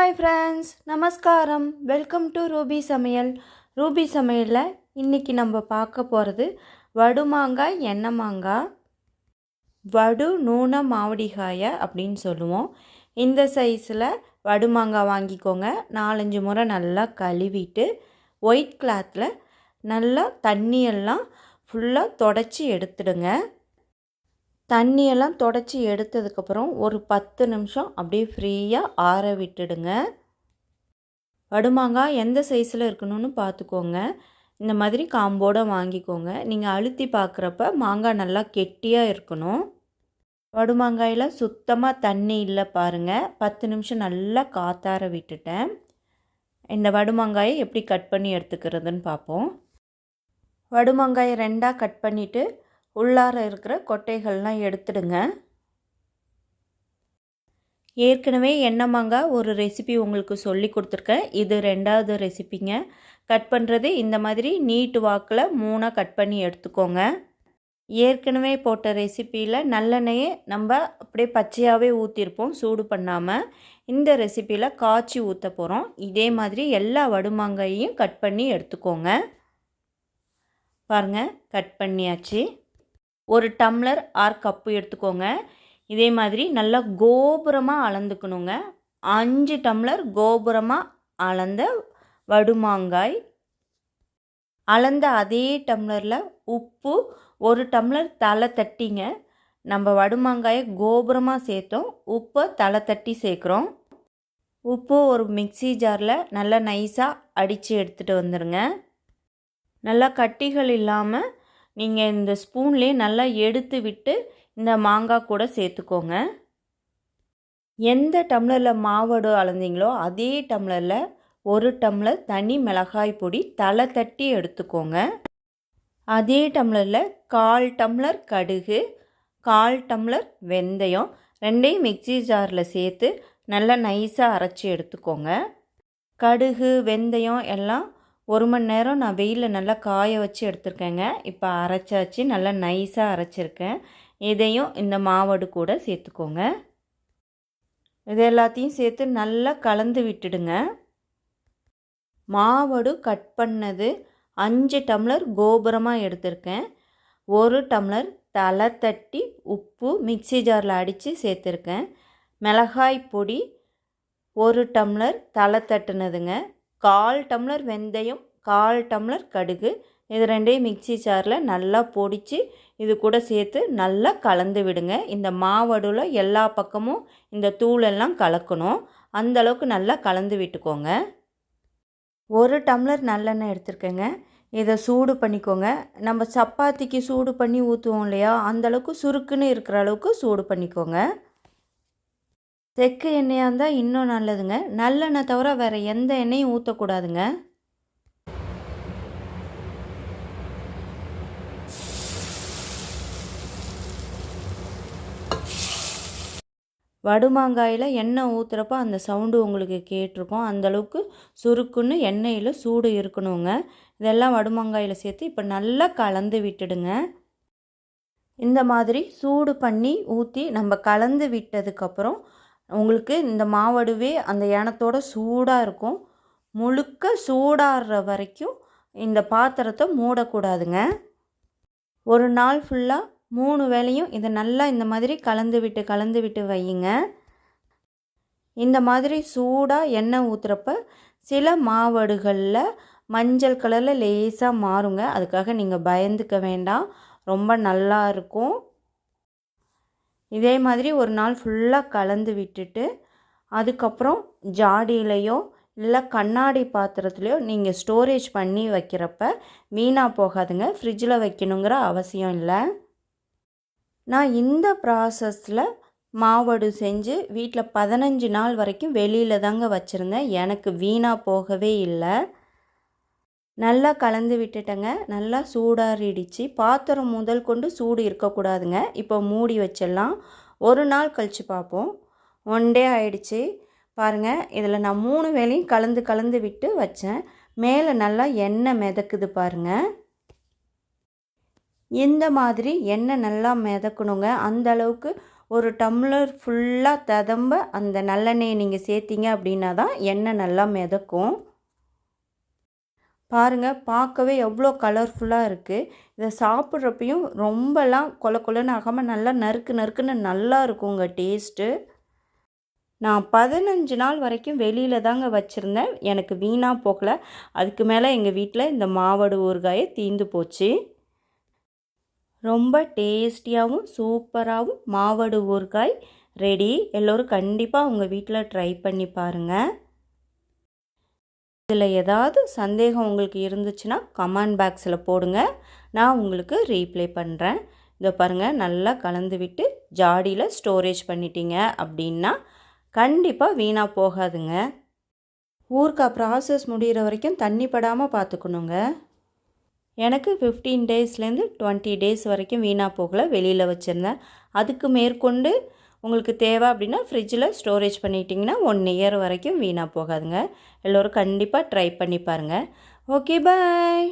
Hi friends நமஸ்காரம். Welcome to Ruby சமையல் Ruby சமையலில் இன்றைக்கி நம்ம பார்க்க போகிறது வடு மாங்காய் எண்ணெய் மாங்காய் வடு நூன மாவடிகாய அப்படின்னு சொல்லுவோம். இந்த சைஸில் வடு மாங்காய் வாங்கிக்கோங்க. நாலஞ்சு முறை நல்லா கழுவிட்டு ஒயிட் கிளாத்தில் நல்லா தண்ணியெல்லாம் ஃபுல்லாக தொடச்சி எடுத்துடுங்க. தண்ணியெல்லாம் தொடச்சி எடுத்ததுக்கப்புறம் ஒரு பத்து நிமிஷம் அப்படியே ஃப்ரீயாக ஆற விட்டுடுங்க. வடுமாங்காய் எந்த சைஸில் இருக்கணும்னு பார்த்துக்கோங்க இந்த மாதிரி காம்போடு வாங்கிக்கோங்க. நீங்கள் அழுத்தி பார்க்குறப்ப மாங்காய் நல்லா கெட்டியாக இருக்கணும். வடுமாங்காயில் சுத்தமாக தண்ணி இல்லை பாருங்கள் பத்து நிமிஷம் நல்லா காத்தார விட்டுட்டேன். இந்த வடுமாங்காயை எப்படி கட் பண்ணி எடுத்துக்கிறதுன்னு பார்ப்போம் வடுமாங்காயை ரெண்டாக கட் பண்ணிவிட்டு உள்ளார இருக்கிற கொட்டைகள்லாம் எடுத்துடுங்க. ஏற்கனவே எண்ணெய் மாங்காய் ஒரு ரெசிபி உங்களுக்கு சொல்லி கொடுத்துருக்கேன். இது ரெண்டாவது ரெசிபிங்க கட் பண்ணுறது இந்த மாதிரி நீட்டு வாக்கில் மூணாக கட் பண்ணி எடுத்துக்கோங்க. ஏற்கனவே போட்ட ரெசிப்பியில் நல்லெண்ணெயை நம்ம அப்படியே பச்சையாகவே ஊற்றிருப்போம் சூடு பண்ணாமல் இந்த ரெசிப்பியில் காய்ச்சி ஊற்ற போகிறோம் இதே மாதிரி எல்லா வடுமாங்காயையும் கட் பண்ணி எடுத்துக்கோங்க. பாருங்கள் கட் பண்ணியாச்சு. ஒரு டம்ளர் ஆர் கப்பு எடுத்துக்கோங்க. இதே மாதிரி நல்லா கோபுரமாக அளந்துக்கணுங்க. அஞ்சு டம்ளர் கோபுரமாக அளந்த வடுமாங்காய். அளந்த அதே டம்ளரில் உப்பு ஒரு டம்ளர் தலை தட்டிங்க. நம்ம வடுமாங்காயை கோபுரமாக சேர்த்தோம். உப்பை தலை தட்டி சேர்க்குறோம். உப்பு ஒரு மிக்சி ஜாரில் நல்லா நைஸாக அடித்து எடுத்துகிட்டு வந்துடுங்க நல்லா கட்டிகள் இல்லாமல் நீங்கள் இந்த ஸ்பூன்லேயே நல்லா எடுத்து விட்டு இந்த மாங்காய் கூட சேர்த்துக்கோங்க. எந்த டம்ளரில் மாவடு அளந்தீங்களோ அதே டம்ளரில் ஒரு டம்ளர் தனி மிளகாய் பொடி தலை தட்டி எடுத்துக்கோங்க. அதே டம்ளரில் கால் டம்ளர் கடுகு கால் டம்ளர் வெந்தயம் ரெண்டையும் மிக்சி ஜாரில் சேர்த்து நல்லா நைஸாக அரைச்சி எடுத்துக்கோங்க. கடுகு வெந்தயம் எல்லாம் ஒரு மணி நேரம் நான் வெயிலில் நல்லா காய வச்சு எடுத்துருக்கேங்க. இப்போ அரைச்சாச்சு நல்லா நைஸாக அரைச்சிருக்கேன். இதையும் இந்த மாவடு கூட சேர்த்துக்கோங்க. இது எல்லாத்தையும் சேர்த்து நல்லா கலந்து விட்டுடுங்க. மாவடு கட் பண்ணது அஞ்சு டம்ளர் கோபுரமாக எடுத்திருக்கேன். ஒரு டம்ளர் தலை தட்டி உப்பு மிக்சி ஜாரில் அடித்து சேர்த்துருக்கேன். மிளகாய் பொடி ஒரு டம்ளர் தலை தட்டுனதுங்க. கால் டம்ளர் வெந்தயம் கால் டம்ளர் கடுகு இது ரெண்டையும் மிக்சி ஜாரில் நல்லா பொடித்து இது கூட சேர்த்து நல்லா கலந்து விடுங்க. இந்த மாவடுவில் எல்லா பக்கமும் இந்த தூளெல்லாம் கலக்கணும். அந்தளவுக்கு நல்லா கலந்து விட்டுக்கோங்க. ஒரு டம்ளர் நல்லெண்ணெய் எடுத்துருக்கேங்க. இதை சூடு பண்ணிக்கோங்க. நம்ம சப்பாத்திக்கு சூடு பண்ணி ஊற்றுவோம் இல்லையா? அந்தளவுக்கு சுருக்குன்னு இருக்கிற அளவுக்கு சூடு பண்ணிக்கோங்க. செக்கு எண்ணெயாக இருந்தால் இன்னும் நல்லதுங்க. நல்லெண்ணெய் தவிர வேறு எந்த எண்ணெயும் ஊற்றக்கூடாதுங்க வடுமாங்காயில் எண்ணெய் ஊற்றுறப்ப அந்த சவுண்டு உங்களுக்கு கேட்டிருக்கோம். அந்தளவுக்கு சுருக்குன்னு எண்ணெயில் சூடு இருக்கணுங்க. இதெல்லாம் வடுமாங்காயில் சேர்த்து இப்போ நல்லா கலந்து விட்டுடுங்க. இந்த மாதிரி சூடு பண்ணி ஊற்றி நம்ம கலந்து விட்டதுக்கப்புறம் உங்களுக்கு இந்த மாவடுவே அந்த ஏனத்தோட சூடாக இருக்கும். முழுக்க சூடாடுற வரைக்கும் இந்த பாத்திரத்தை மூடக்கூடாதுங்க. ஒரு நாள் ஃபுல்லாக மூணு வேலையும் இதை நல்லா இந்த மாதிரி கலந்து விட்டு கலந்து விட்டு வையுங்க. இந்த மாதிரி சூடாக எண்ணெய் ஊற்றுறப்ப சில மாவடுகளில் மஞ்சள் கலரில் லேசாக மாறுங்க. அதுக்காக நீங்கள் பயந்துக்க வேண்டாம். ரொம்ப நல்லா இருக்கும். இதே மாதிரி ஒரு நாள் ஃபுல்லாக கலந்து விட்டுட்டு அதுக்கப்புறம் ஜாடியிலையோ இல்லை கண்ணாடி பாத்திரத்துலையோ நீங்கள் ஸ்டோரேஜ் பண்ணி வைக்கிறப்ப வீணாக போகாதுங்க. ஃப்ரிட்ஜில் வைக்கணுங்கிற அவசியம் இல்லை. நான் இந்த ப்ராசஸில் மாவடு செஞ்சு வீட்டில் பதினஞ்சு நாள் வரைக்கும் வெளியில் தாங்க வச்சுருந்தேன். எனக்கு வீணாக போகவே இல்லை. நல்லா கலந்து விட்டுட்டேங்க. நல்லா சூடாறிடுச்சு. பாத்திரம் முதல் கொண்டு சூடு இருக்கக்கூடாதுங்க. இப்போ மூடி வச்சிடலாம். ஒரு நாள் கழித்து பார்ப்போம். ஒன் டே ஆயிடுச்சு. பாருங்கள் இதில் நான் மூணு வேலையும் கலந்து கலந்து விட்டு வச்சேன். மேலே நல்லா எண்ணெய் மிதக்குது பாருங்கள் இந்த மாதிரி எண்ணெய் நல்லா மிதக்கணுங்க. அந்த அளவுக்கு ஒரு டம்ளர் ஃபுல்லாக ததம்ப அந்த நல்லெண்ணெயை நீங்கள் சேர்த்திங்க அப்படின்னா தான் எண்ணெய் நல்லா மிதக்கும். பாருங்கள் பார்க்கவே எவ்வளோ கலர்ஃபுல்லாக இருக்குது இதை சாப்பிட்றப்பையும் ரொம்பலாம் கொல கொலன்னு ஆகாமல் நல்லா நறுக்கு நறுக்குன்னு நல்லா இருக்குங்க டேஸ்ட்டு நான் பதினஞ்சு நாள் வரைக்கும் வெளியில் தாங்க வச்சுருந்தேன். எனக்கு வீணாக போகல. அதுக்கு மேலே எங்கள் வீட்டில் இந்த மாவடு ஊறுகாயை தீந்து போச்சு. ரொம்ப டேஸ்டியாகவும் சூப்பராகவும் மாவடு ஊறுகாய் ரெடி எல்லோரும் கண்டிப்பாக உங்கள் வீட்டில் ட்ரை பண்ணி பாருங்கள் இதில் ஏதாவது சந்தேகம் உங்களுக்கு இருந்துச்சுன்னா கமெண்ட் பாக்ஸில் போடுங்க. நான் உங்களுக்கு ரீப்ளை பண்ணுறேன். இதை பாருங்கள் நல்லா கலந்து விட்டு ஜாடியில் ஸ்டோரேஜ் பண்ணிட்டீங்க அப்படின்னா கண்டிப்பாக வீணாக போகாதுங்க. ஊருக்கா ப்ராசஸ் முடிகிற வரைக்கும் தண்ணி படாமல் பார்த்துக்கணுங்க. எனக்கு ஃபிஃப்டீன் டேஸ்லேருந்து டுவெண்ட்டி டேஸ் வரைக்கும் வீணாக போகல வெளியில் வச்சுருந்தேன். அதுக்கு மேற்கொண்டு உங்களுக்கு தேவை அப்படின்னா ஃப்ரிட்ஜில் ஸ்டோரேஜ் பண்ணிட்டிங்கன்னா ஒன் இயர் வரைக்கும் வீணாக போகாதுங்க. எல்லோரும் கண்டிப்பாக ட்ரை பண்ணி பாருங்கள் ஓகே பாய்